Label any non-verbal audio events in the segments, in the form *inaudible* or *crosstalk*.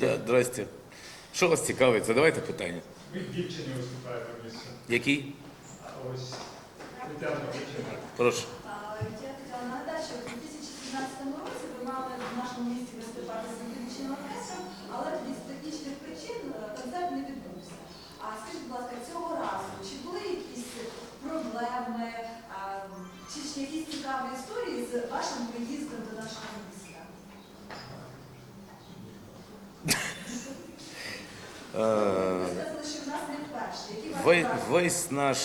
Да, здрасте. Що вас цікавить? Задавайте питання. Ви в дівчині виступаєте в місті. Який? А ось Тетяна дівчина. Прошу. Я хотіла нагадати, що у 2017 році ви мали в нашому місті виступати з симфонічним оркестром, але тоді з технічних причин е, концерт не відбувся. А скажіть, будь ласка, цього разу чи були якісь проблеми, а, чи ж якісь цікаві історії з вашим приїздом до нашого міста? Е, Ви сказали, що в нас не вперше. Які ваші Весь, наш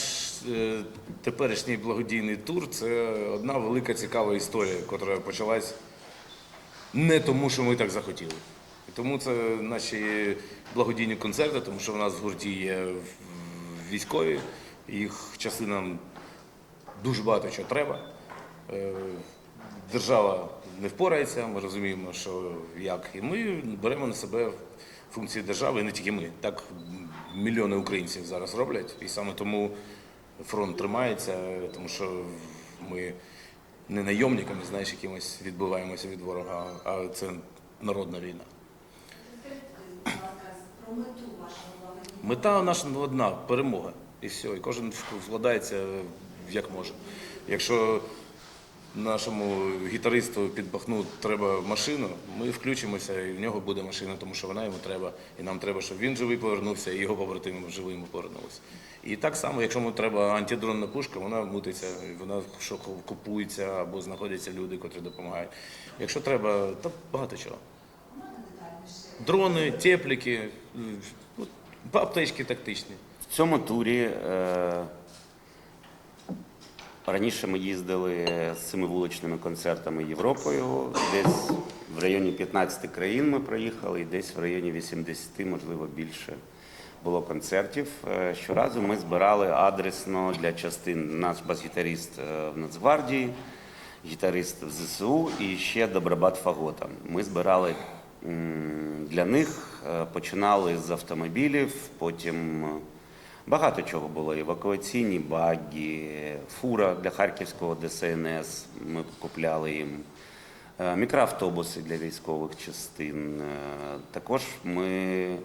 е, теперішній благодійний тур це одна велика цікава історія, яка почалась не тому, що ми так захотіли. І тому це наші благодійні концерти, тому що в нас в гурті є військові, їх частинам дуже багато чого треба. Е, Держава не впорається, ми розуміємо, що як. І ми беремо на себе функції держави, і не тільки ми. Так мільйони українців зараз роблять. І саме тому фронт тримається, тому що ми не найомниками, знаєш, якимось відбиваємося від ворога, а це народна війна. Мета наша одна перемога. І все. І кожен вкладається як може. Якщо нашому гітаристу під Бахмут треба машину, ми включимося, і в нього буде машина, тому що вона йому треба. І нам треба, щоб він живий повернувся, і його побратими живими повернулися. І так само, якщо йому треба антидронна пушка, вона мутиться, вона що купується або знаходяться люди, котрі допомагають. Якщо треба, то багато чого. Дрони, тепліки, ну, аптечки тактичні. В цьому турі е, раніше ми їздили з цими вуличними концертами Європою. Десь в районі 15 країн ми проїхали, і десь в районі 80, можливо, більше було концертів. Е, Щоразу ми збирали адресно для частин наш бас-гітаріст е, в Нацгвардії, гітарист в ЗСУ і ще Добробат Фагота. Ми збирали для них, е, починали з автомобілів, потім. Багато чого було. Евакуаційні баги, фура для Харківського ДСНС. Ми купляли їм. е, Мікроавтобуси для військових частин. Е, Також ми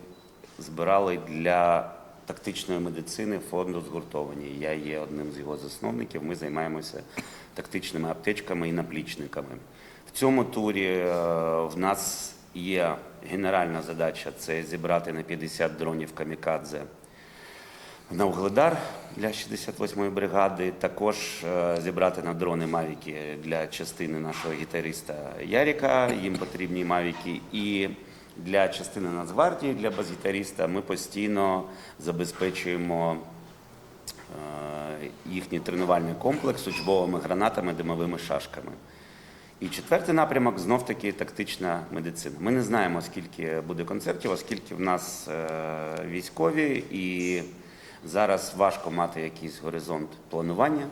збирали для тактичної медицини фонду згуртовані. Я є одним з його засновників. Ми займаємося тактичними аптечками і наплічниками. В цьому турі е, в нас є генеральна задача це зібрати на 50 дронів камікадзе на Угледар для 68-ї бригади. Також е, зібрати на дрони Мавіки для частини нашого гітариста Яріка. Їм потрібні Мавіки. І для частини Нацгвардії, для бас-гітариста ми постійно забезпечуємо е, їхній тренувальний комплекс учбовими гранатами, димовими шашками. І четвертий напрямок знов таки тактична медицина. Ми не знаємо, скільки буде концертів, оскільки в нас е, військові, і зараз важко мати якийсь горизонт планування.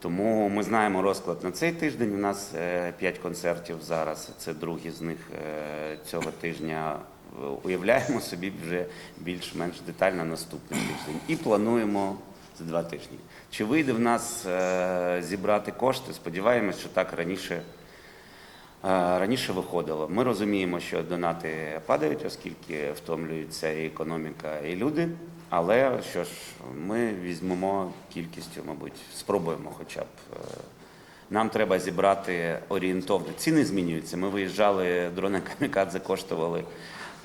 Тому ми знаємо розклад на цей тиждень. У нас е, п'ять концертів зараз. Це другий з них е, цього тижня. Уявляємо собі вже більш-менш детально наступний тиждень і плануємо за два тижні. Чи вийде в нас е, зібрати кошти? Сподіваємось, що так раніше. е, Раніше виходило. Ми розуміємо, що донати падають, оскільки втомлюється і економіка, і люди. Але що ж, ми візьмемо кількістю, мабуть, спробуємо хоча б. Е, Нам треба зібрати орієнтовно. Ціни змінюються. Ми виїжджали, дрони камікадзе коштували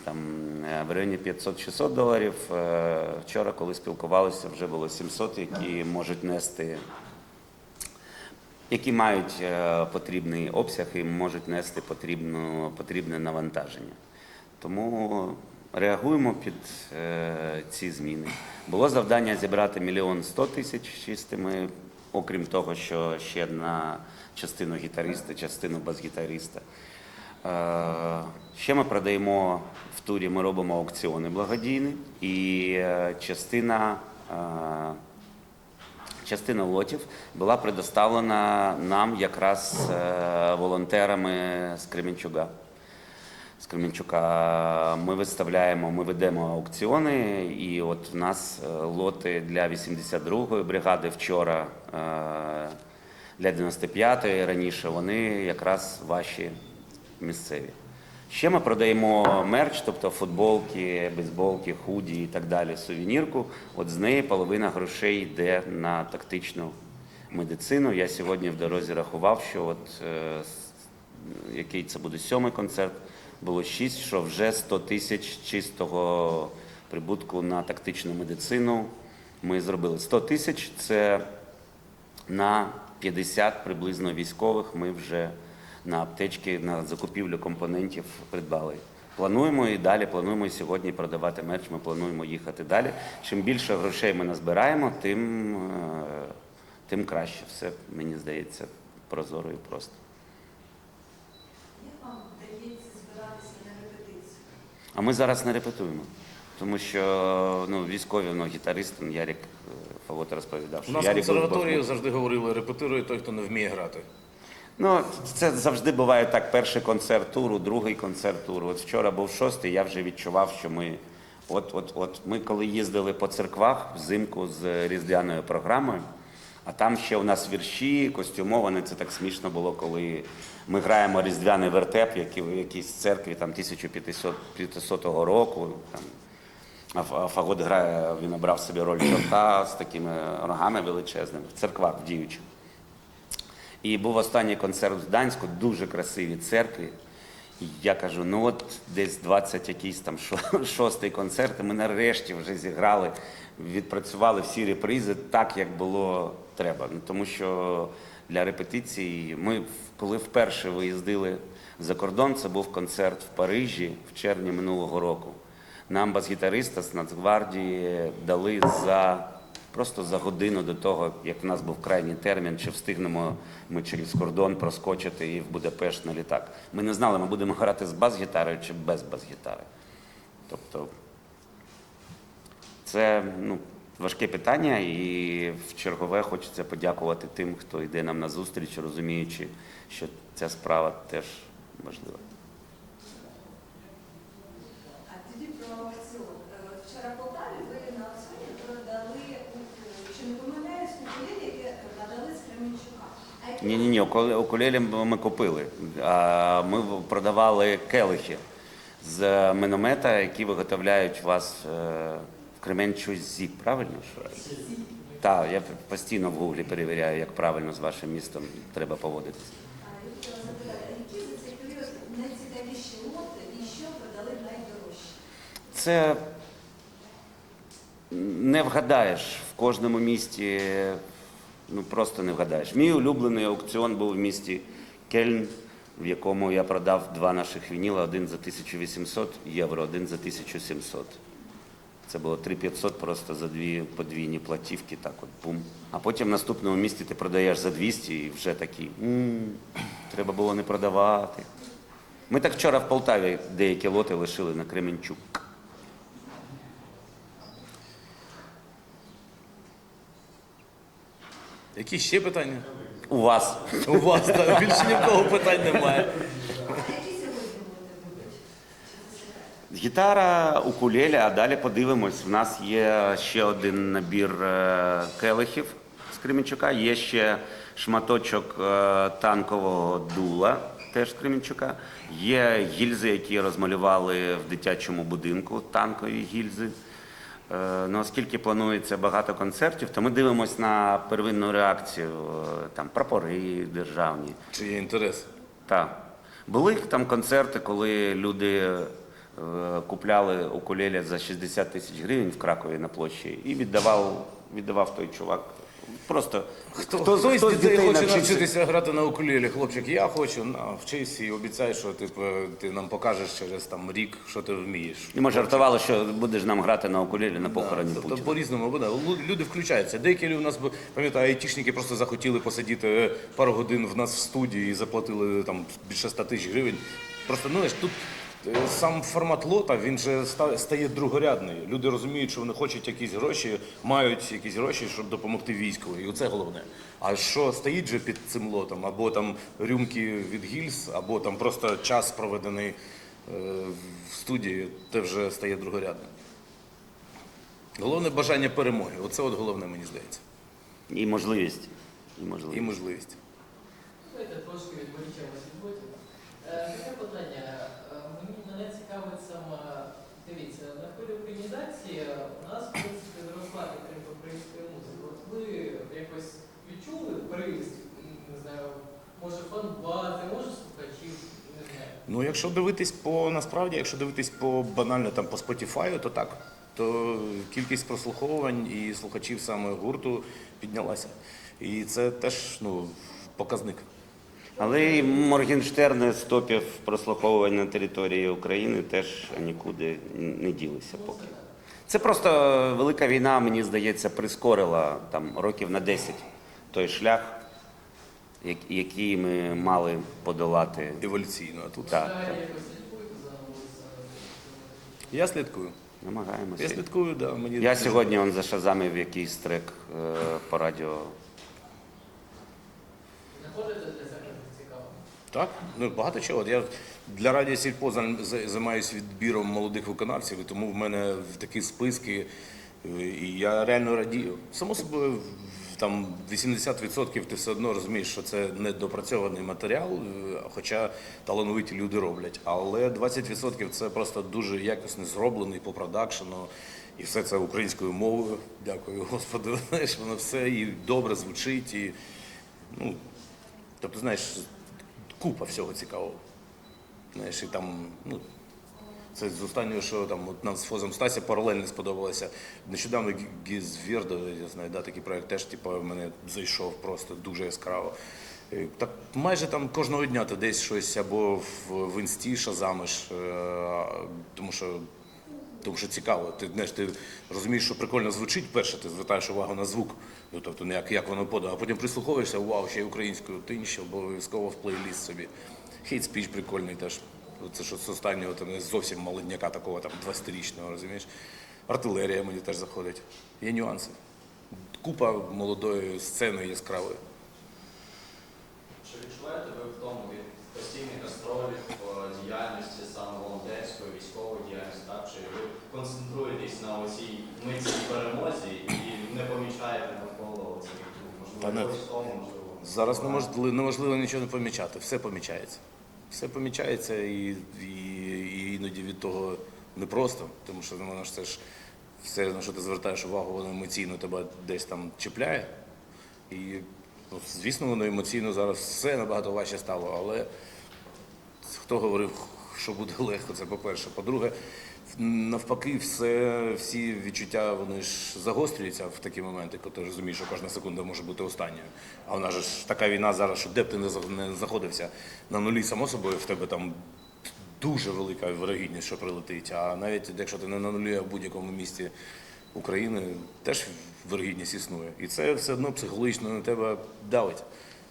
там е, в районі 500-600 доларів. Е, Вчора, коли спілкувалися, вже було 700, які можуть нести які мають потрібний обсяг і можуть нести потрібне навантаження. Тому реагуємо під е, ці зміни. Було завдання зібрати мільйон сто тисяч чистими, окрім того, що ще на частину гітариста, частину бас-гітариста. Е, Ще ми продаємо в турі, ми робимо аукціони благодійні, і е, частина. е, Частина лотів була предоставлена нам якраз е, волонтерами з Кременчуга. З Кременчука ми виставляємо, ми ведемо аукціони, і от в нас е, лоти для 82-ї бригади вчора, е, для 95-ї раніше, вони якраз ваші місцеві. Ще ми продаємо мерч, тобто футболки, бейсболки, худі і так далі, сувенірку. От з неї половина грошей йде на тактичну медицину. Я сьогодні в дорозі рахував, що от е, який це буде сьомий концерт, було шість, що вже 100 тисяч чистого прибутку на тактичну медицину ми зробили. 100 тисяч це на 50 приблизно військових ми вже на аптечки, на закупівлю компонентів придбали. Плануємо і далі, плануємо і сьогодні продавати мерч, ми плануємо їхати далі. Чим більше грошей ми назбираємо, тим, е, тим краще. Все, мені здається, прозоро і просто. Як вам вдається збиратися на репетицію? А ми зараз не репетуємо. Тому що ну, військові, ну, гітарист, ну, Ярік е, Фагота розповідав, У нас в Ярік був консерваторії Бахмут. завжди говорили, репетирує той, хто не вміє грати. Ну, це завжди буває так. Перший концерт туру, другий концерт туру. От вчора був шостий, я вже відчував, що ми. От, от, от ми коли їздили по церквах взимку з різдвяною програмою, а там ще у нас вірші, костюмовані. Це так смішно було, коли ми граємо різдвяний вертеп, який в якійсь церкві там 1500 року. Там, Фагот грає, він обрав собі роль чорта з такими рогами величезними в церквах діючих. І був останній концерт в Гданську, дуже красиві церкві. І я кажу, ну от десь 20 якийсь там *laughs* шостий концерт, і ми нарешті вже зіграли, відпрацювали всі репризи так, як було треба. Ну, тому що для репетиції ми, коли вперше виїздили за кордон, це був концерт в Парижі в червні минулого року. Нам бас-гітариста з Нацгвардії дали за просто за годину до того, як в нас був крайній термін, чи встигнемо ми через кордон проскочити і в Будапешт на літак. Ми не знали, ми будемо грати з бас-гітарою чи без бас-гітари. Тобто це ну, важке питання, і в чергове хочеться подякувати тим, хто йде нам на зустріч, розуміючи, що ця справа теж важлива. Е, е. Ні, ні, ні, окулелі ми купили. Ми продавали келихи з міномета, які виготовляють вас е, Кременчузі, правильно? Так, я постійно в гуглі перевіряю, як правильно з вашим містом треба поводитися. Це не вгадаєш в кожному місті, ну просто не вгадаєш. Мій улюблений аукціон був в місті Кельн, в якому я продав два наших вініла, один за 1800 євро, один за 1700. Це було 3500 просто за дві подвійні платівки, так от бум. А потім в наступному місті ти продаєш за 200 і вже такий, «М, треба було не продавати. Ми так вчора в Полтаві деякі лоти лишили на Кременчук. Які ще питання? У вас. У вас так, більше ні в кого питань немає. А які сьогодні лоти будуть? Чи це секрет? Гітара, укулеле, а далі подивимось. В нас є ще один набір е, келихів з Кременчука, є ще шматочок е, танкового дула, теж з Кременчука. Є гільзи, які розмалювали в дитячому будинку, танкові гільзи. Е, Ну, оскільки планується багато концертів, то ми дивимося на первинну реакцію, там прапори державні. Чи є інтерес? Так. Були там концерти, коли люди купляли укулеле за 60 тисяч гривень в Кракові на площі і віддавав, віддавав той чувак. Просто Хто, хто, з дітей, хоче навчився- навчитися грати на укулелі? Хлопчик, я хочу, на, вчись і обіцяй, що типу, ти нам покажеш через там, рік, що ти вмієш. І ми жартували, що будеш нам грати на укулелі на похороні Тобто Путіна. по-різному буде. Люди включаються. Деякі у нас, пам'ятаю, айтішники просто захотіли посидіти е, пару годин в нас в студії і заплатили там більше 100 тисяч гривень. Просто ну, знаєш, тут е, сам формат лота він же стає другорядний. Люди розуміють, що вони хочуть якісь гроші, мають якісь гроші, щоб допомогти війську. І оце головне. А що стоїть же під цим лотом? Або там рюмки від гільз, або там просто час проведений е, в студії, це вже стає другорядним. Головне бажання перемоги. Оце от головне, мені здається. І можливість. І можливість. І можливість. Давайте трошки відволічемося від ботів. Таке питання. Е, мене цікавить саме, дивіться, на хвилі українізації у нас, в принципі, зросла підтримка української музики. От ви якось відчули приріст, не знаю, може фан-бази, може слухачів, не знаю. Ну, якщо дивитись по насправді, якщо дивитись по банально там по Spotify, то так. То кількість прослуховувань і слухачів саме гурту піднялася. І це теж ну, показник. Але і Моргенштерни з топів прослуховувань на території України теж нікуди не ділися поки. Це просто велика війна, мені здається, прискорила там років на 10 той шлях, який ми мали подолати. Еволюційно. А тут Так, я слідкую. Намагаємося. Я слідкую, да. Мені Я сьогодні он зашазамив якийсь трек е, по радіо. Знаходите? Так, ну багато чого. Я для радіо Сільпо займ- займаюся відбіром молодих виконавців, і тому в мене в такі списки, і я реально радію. Само собою, там 80% ти все одно розумієш, що це недопрацьований матеріал, е, хоча талановиті люди роблять. Але 20% це просто дуже якісно зроблений по продакшену. І все це українською мовою. Дякую Господу. *laughs* Знаєш, воно все і добре звучить, і ну, Тобто, знаєш, купа всього цікавого. Знаєш, і там, ну, це з останнього, що там от нам з Фозом Стася паралельно сподобалося. Нещодавно Гізвірдо, я знаю, да, такий проект теж типу, мене зайшов просто дуже яскраво. Е, Так майже там кожного дня ти десь щось або в, в інсті шазамиш, е, тому що тому що цікаво, ти знаєш, ти розумієш, що прикольно звучить. Перше, ти звертаєш увагу на звук, ну тобто як, як воно подано, а потім прислуховуєшся, вау, ще й українською, ти ще обов'язково в плейліст собі. Хейт спіч прикольний теж. Це що з останнього там, зовсім молодняка такого там 20-річного, розумієш. Артилерія мені теж заходить. Є нюанси. Купа молодої сцени яскравої. Чи відчуваєте ви в тому від постійних гастролів, е, діяльності саме волонтерської, військової діяльності, так? Чи ви на оцій митцій перемозі і не помічаєте навколо цих можливо, тому, можливо? Зараз неможливо, неможливо нічого не помічати, все помічається. Все помічається і, і, і іноді від того непросто, тому що воно ж це ж все, на що ти звертаєш увагу, воно емоційно тебе десь там чіпляє. І, ну, звісно, воно емоційно зараз все набагато важче стало, але хто говорив, що буде легко, це по-перше. По-друге, навпаки, все, всі відчуття вони ж загострюються в такі моменти, коли ти розумієш, що кожна секунда може бути останньою. А вона ж така війна зараз, що де б ти не знаходився на нулі, само собою, в тебе там дуже велика вирогідність, що прилетить. А навіть якщо ти не на нулі, а в будь-якому місті України, теж вирогідність існує. І це все одно психологічно на тебе давить.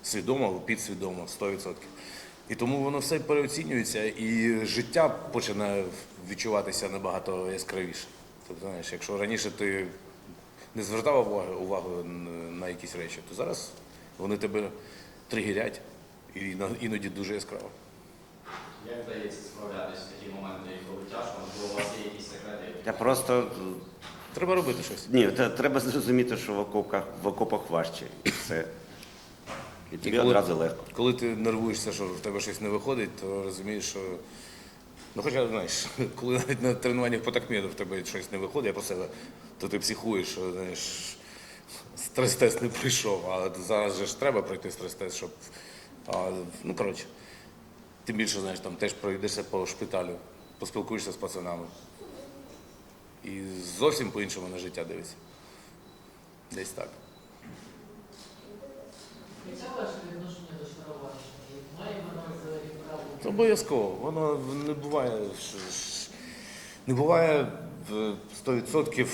Свідомо або підсвідомо, 100%. І тому воно все переоцінюється, і життя починає відчуватися набагато яскравіше. Тобто, знаєш, якщо раніше ти не звертав уваги, увагу на якісь речі, то зараз вони тебе тригерять і іноді дуже яскраво. Як вдається справлятися в такі моменти, коли тяжко, можливо, у вас є якісь секрети? Я просто Треба робити щось. ні, та- треба зрозуміти, що в окопах в окопах важче. І все. І тобі коли- одразу легко. Коли ти нервуєшся, що в тебе щось не виходить, то розумієш, що. Ну, хоча, знаєш, *laughs* коли навіть на тренуваннях по такміду в тебе щось не виходить, я про себе, то ти психуєш, що знаєш, стрес-тест не прийшов, а зараз же ж треба пройти стрес-тест, щоб. А, ну, коротше, тим більше, знаєш, там теж пройдешся по шпиталю, поспілкуєшся з пацанами. І зовсім по-іншому на життя дивишся. Десь так. Право? Обов'язково. Воно не буває. Не буває 100%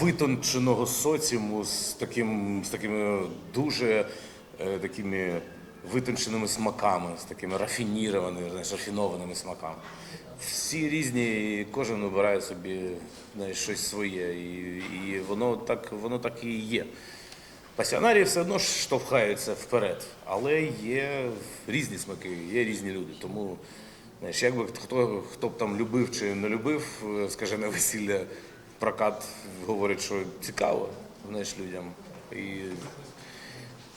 витонченого соціуму з, таким, з такими дуже е, такими витонченими смаками, з такими рафінірованими, рафінованими смаками. Всі різні, і кожен обирає собі знаєш, щось своє. І, і воно, так, воно так і є. Пасіонарії все одно штовхаються вперед, але є різні смаки, є різні люди. Тому знаєш, якби хто, хто б там любив чи не любив, скаже на весілля, прокат говорить, що цікаво знаєш, людям. І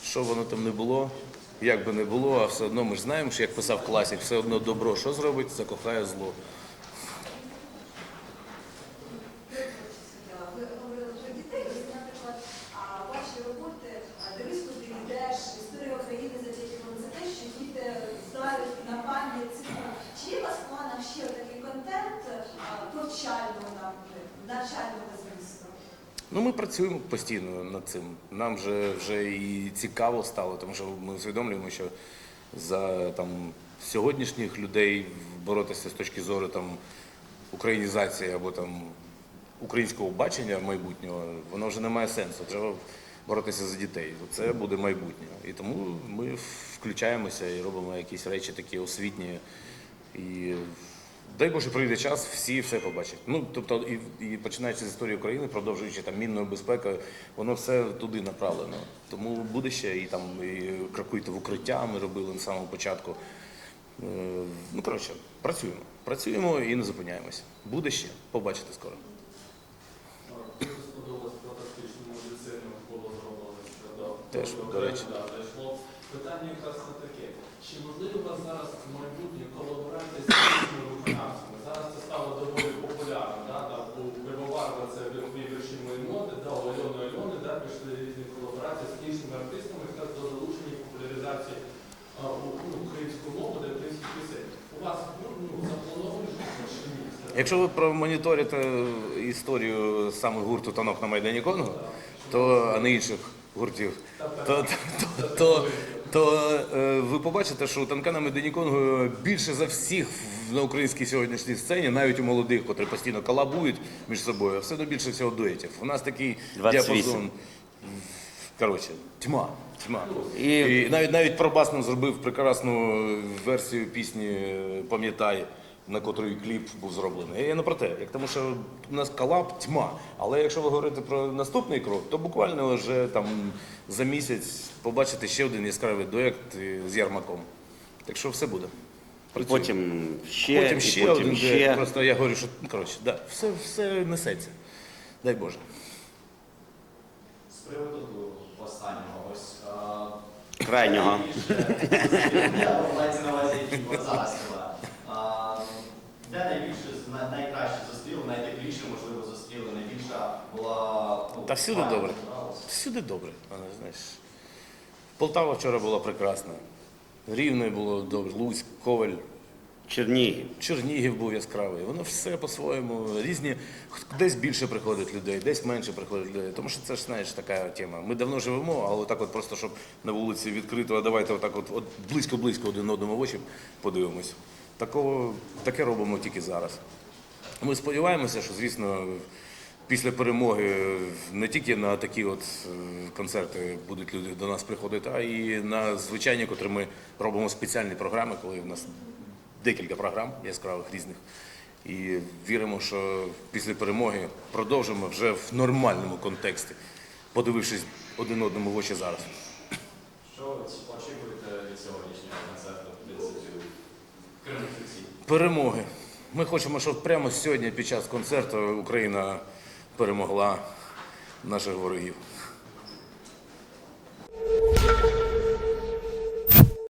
що воно там не було, як би не було, а все одно ми ж знаємо, що як писав класик, все одно добро, що зробить, закохає зло. Ну, ми працюємо постійно над цим. Нам вже, вже і цікаво стало, тому що ми усвідомлюємо, що за там, сьогоднішніх людей боротися з точки зору там, українізації або там, українського бачення майбутнього, воно вже не має сенсу. Треба боротися за дітей. Це буде майбутнє. І тому ми включаємося і робимо якісь речі такі освітні. І дай Боже, прийде час, всі все побачать. Ну, тобто, і, і починаючи з історії України, продовжуючи там мінною безпекою, воно все туди направлено. Тому буде ще і там і крокуйте в укриття. Ми робили на самому початку. Е, Ну, коротше, працюємо. Працюємо і не зупиняємося. Буде ще, побачите скоро. Теж, до речі. Питання якраз таке. Чи можливо у вас зараз в майбутнє колаборація з іншими виконавцями? Зараз це стало доволі популярно. Да? Там, у Пивоварова це дві вірші мої моди, да, у Альони Альони да, пішли різні колаборації з іншими артистами якраз до залучення популяризації української мови та українських пісень. У вас ну, ну, заплановано чи ні? Якщо ви промоніторите історію саме гурту танок на Майдані Конго, то а не інших гуртів, то, то, то, то е, ви побачите, що у танка на Майдані Конго більше за всіх на українській сьогоднішній сцені, навіть у молодих, котрі постійно колабують між собою, все одно більше всього дуетів. У нас такий 28. діапазон. Коротше, тьма. Тьма. І- І навіть навіть Пробас нам зробив прекрасну версію пісні Пам'ятай, на котрої кліп був зроблений. Я не про те, як тому що у нас колаб тьма. Але якщо ви говорите про наступний крок, то буквально вже там за місяць побачите ще один яскравий дует е, з Ярмаком. Так що все буде. Працюємо. Потім ще, потім і ще потім один ще. дует. Просто я говорю, що ну, коротше, да, все, все несеться. Дай Боже. З приводу останнього, ось е, Крайнього. *laughs* Я мається на увазі, які зараз Де найбільше, най- найкраще зустріли, найтепліше, можливо, зустріли, найбільша була... ну, Та всюди добре. Всюди добре, але знаєш. Полтава вчора була прекрасна. Рівне було добре, Луцьк, Коваль, Чернігів. Чернігів був яскравий. Воно все по-своєму різні. Десь більше приходить людей, десь менше приходить людей. Тому що це ж знаєш така тема. Ми давно живемо, але отак от просто щоб на вулиці відкрито, а давайте отак от, от близько-близько один одному в очі подивимось. Такого таке робимо тільки зараз. Ми сподіваємося, що звісно. Після перемоги не тільки на такі от е, концерти будуть люди до нас приходити, а і на звичайні, котрі ми робимо спеціальні програми, коли в нас декілька програм яскравих різних. І віримо, що після перемоги продовжимо вже в нормальному контексті, подивившись один одному в очі зараз. Що очікуєте від сьогоднішнього концерту, в принципі, крім? Перемоги. Ми хочемо, щоб прямо сьогодні, під час концерту, Україна перемогла наших ворогів.